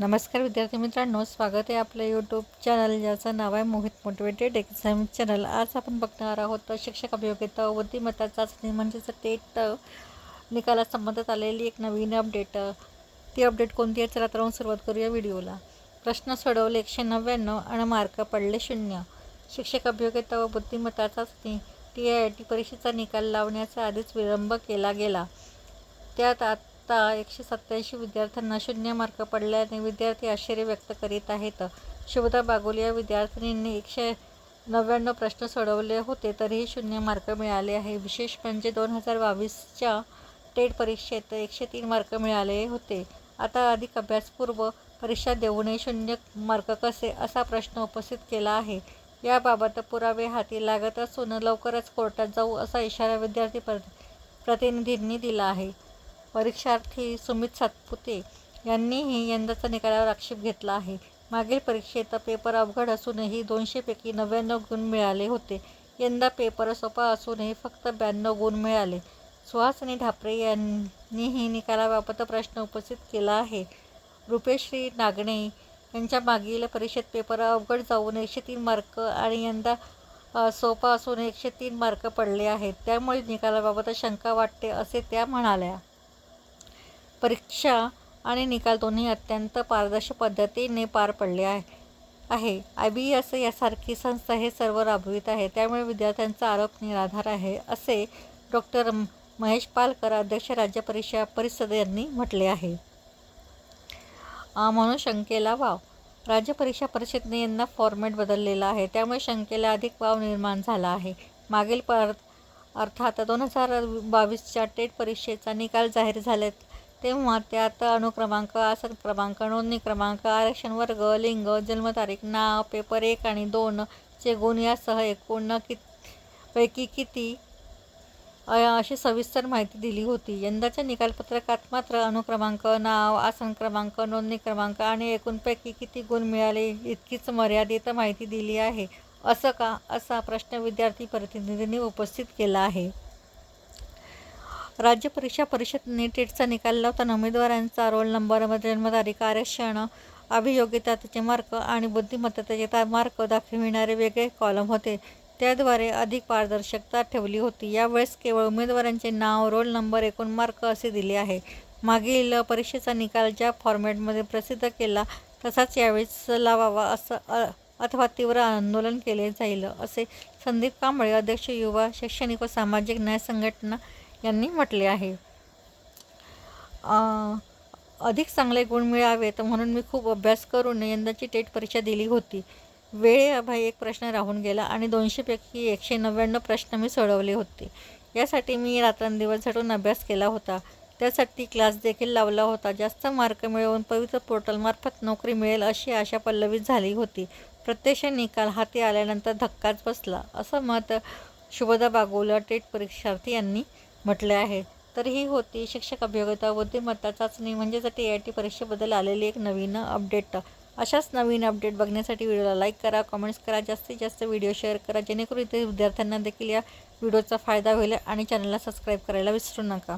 नमस्कार विद्यार्थी मित्रांनो स्वागत आहे आपलं यूट्यूब चॅनल ज्याचं नाव आहे मोहित मोटिवेटेड एक्झाम चॅनल आज आपण बघणार आहोत शिक्षक अभियोग्यता व बुद्धिमत्ता चाचणी. म्हणजेच टेट निकालासंबंधात आलेली एक नवीन अपडेट ती अपडेट कोणती आहे? चला तर आपण सुरुवात करूया व्हिडिओला. प्रश्न सोडवले एकशे नव्याण्णव आणि मार्क पडले शून्य. शिक्षक अभियोग्यता व बुद्धिमत्ता चाचणी. टी आय आय टी परीक्षेचा निकाल लावण्याचा आधीच विलंब केला गेला. त्यात आता एकशे सत्त्याऐंशी विद्यार्थ्यांना शून्य मार्क पडल्याने विद्यार्थी आश्चर्य व्यक्त करीत आहेत. शुभदा बागोल या विद्यार्थिनींनी एकशे नव्याण्णव प्रश्न सोडवले होते तरीही शून्य मार्क मिळाले आहे. विशेष म्हणजे दोन हजार बावीसच्या टेट परीक्षेत एकशे तीन मार्क मिळाले होते. आता अधिक अभ्यासपूर्व परीक्षा देऊनही शून्य मार्क कसे असा प्रश्न उपस्थित केला आहे. याबाबत पुरावे हाती लागत असून लवकरच कोर्टात जाऊ असा इशारा विद्यार्थी प्र प्रतिनिधींनी दिला आहे. परीक्षार्थी सुमित सातपुते यांनीही यंदाचा निकालावर आक्षेप घेतला आहे. मागील परीक्षेत पेपर अवघड असूनही दोनशेपैकी नव्याण्णव गुण मिळाले होते. यंदा पेपर सोपा असूनही फक्त ब्याण्णव गुण मिळाले. सुहासनी ढापरे यांनीही निकालाबाबत प्रश्न उपस्थित केला आहे. रुपेश्री नागणे यांच्या मागील परीक्षेत पेपर अवघड जाऊन एकशे तीन मार्क आणि यंदा सोपा असून एकशे तीन मार्क पडले आहेत. त्यामुळे निकालाबाबत शंका वाटते असे त्या म्हणाल्या. परीक्षा आणि निकाल दोन्ही अत्यंत पारदर्शक पद्धतीने पार पडले आहे. आहे. आय बी एस यासारखी संस्था हे सर्व राबवित आहे. त्यामुळे विद्यार्थ्यांचा आरोप निराधार आहे असे डॉक्टर महेश पालकर अध्यक्ष राज्य परीक्षा परिषद यांनी म्हटले आहे. म्हणून शंकेला वाव. राज्य परीक्षा परिषदेने यांना फॉर्मॅट बदललेला आहे. त्यामुळे शंकेला अधिक वाव निर्माण झाला आहे. मागील पर अर्थात दोन हजार बावीसच्या टेट परीक्षेचा निकाल जाहीर झाले तेव्हा त्यात अनुक्रमांक आसन क्रमांक नोंदणी क्रमांक आरक्षण वर्ग लिंग जन्मतारीख नाव पेपर एक आणि दोन चे गुण यासह एकूण कि पैकी किती अशी सविस्तर माहिती दिली होती. यंदाच्या निकालपत्रकात मात्र अनुक्रमांक नाव आसन क्रमांक नोंदणी क्रमांक आणि एकूणपैकी किती गुण मिळाले इतकीच मर्यादित माहिती दिली आहे असं का असा प्रश्न विद्यार्थी प्रतिनिधींनी उपस्थित केला आहे. राज्य परीक्षा परिषद टेटचा निकाल लावताना उमेदवारांचा रोल नंबर जन्मतारीख आरक्षण त्याचे मार्क आणि बुद्धिमत्तेचे ता मार्क दाखविणारे वेगळे कॉलम होते. त्याद्वारे अधिक पारदर्शकता ठेवली होती. यावेळेस केवळ उमेदवारांचे नाव रोल नंबर एकूण मार्क असे दिले आहे. मागील परीक्षेचा निकाल ज्या फॉर्मॅटमध्ये प्रसिद्ध केला तसाच यावेळेस लावावा असं अ, अथवा तीव्र आंदोलन केले जाईल असे संदीप कांबळे अध्यक्ष युवा शैक्षणिक व सामाजिक न्याय संघटना यांनी म्हटले आहे. अधिक चांगले गुण मिळावेत म्हणून मी खूप अभ्यास करून यंदाची टेट परीक्षा दिली होती. वेळेअभावी एक प्रश्न राहून गेला आणि दोनशेपैकी एकशे नव्याण्णव प्रश्न मी सोडवले होते. यासाठी मी रात्रंदिवस झटून अभ्यास केला होता. त्यासाठी क्लास देखील लावला होता. जास्त मार्क मिळवून पवित्र पोर्टलमार्फत नोकरी मिळेल अशी आशा पल्लवित झाली होती. प्रत्यक्ष निकाल हाती आल्यानंतर धक्काच बसला. असं मत शुभदा बागोला टेट परीक्षार्थी यांनी म्हटले आहे. तर ही होती. शिक्षक अभियोग्यता बुद्धिमत्ता चाचणी म्हणजेच टी आय टी परीक्षेबद्दल आलेली एक नवीन अपडेट. अशाच नवीन अपडेट बघण्यासाठी व्हिडिओला लाईक करा कमेंट्स करा जास्तीत जास्त व्हिडिओ शेअर करा जेणेकरून इथे विद्यार्थ्यांना देखील या व्हिडिओचा फायदा होईल आणि चॅनलला सबस्क्राईब करायला विसरू नका.